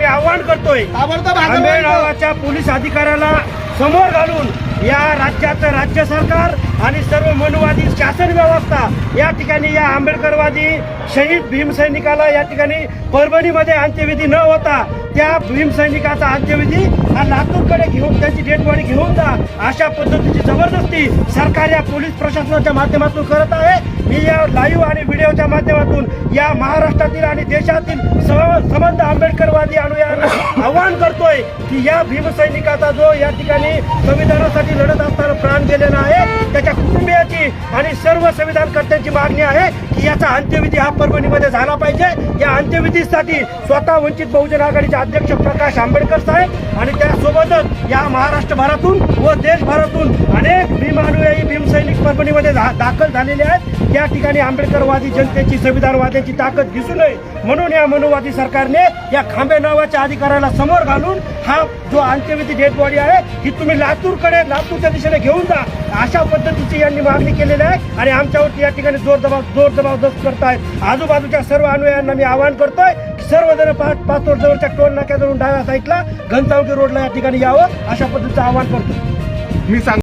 मी आवाहन करतोय ताबडतोब हातावर आंबेड घेतो. गावाच्या पोलीस अधिकाऱ्याला समोर घालून या राज्याचं राज्य सरकार आणि सर्व मनुवादी शासन व्यवस्था या ठिकाणी या आंबेडकरवादी शहीद भीमसैनिकाला या ठिकाणी परभणीमध्ये अंत्यविधी न होता त्या भीमसैनिकाचा अंत्यविधी हा लातूरकडे घेऊन त्याची डेड बॉडी घेऊन जा अशा पद्धतीची जबरदस्ती सरकार या पोलीस प्रशासनाच्या माध्यमातून करत आहे मी या लाईव्ह आणि व्हिडिओच्या माध्यमातून या महाराष्ट्रातील आणि देशातील संबंध आंबेडकरवादी अनुयायांना आवाहन करतोय की या भीमसैनिकाचा जो या ठिकाणी संविधानासाठी लढत असताना प्राण गेलेला आहे त्याच्या कुटुंबियाची आणि सर्व संविधानकर्त्यांची मागणी आहे की याचा अंत्यविधी हा परभणीमध्ये झाला पाहिजे. या अंत्यविधीसाठी स्वतः वंचित बहुजन आघाडीचे अध्यक्ष प्रकाश आंबेडकर साहेब आणि त्यासोबतच या महाराष्ट्रभरातून व देशभरातून अनेक भीमा परभणीमध्ये दाखल झालेले आहेत. त्या ठिकाणी आंबेडकरवादी जनतेची संविधानवाद्याची ताकद दिसू नये म्हणून या मनुवादी सरकारने या खांबे नावाच्या अधिकाऱ्याला समोर घालून हा जो अंत्यविधी डेड बॉडी आहे ही तुम्ही लातूरकडे लातूरच्या दिशेने घेऊन जा. अशा पद्धतीची यांनी मागणी केलेली आहे आणि आमच्यावरती या ठिकाणी जोर दबाव जोर जबरदस्त करतायत. आजूबाजूच्या सर्व अनुयायांना मी आवाहन करतोय सर्वजण पाच पाच जवळच्या टोल नाक्याजवळून डाव्या साईडला घनसावंगी रोडला या ठिकाणी यावं अशा पद्धतीचं आवाहन करतो मी सांग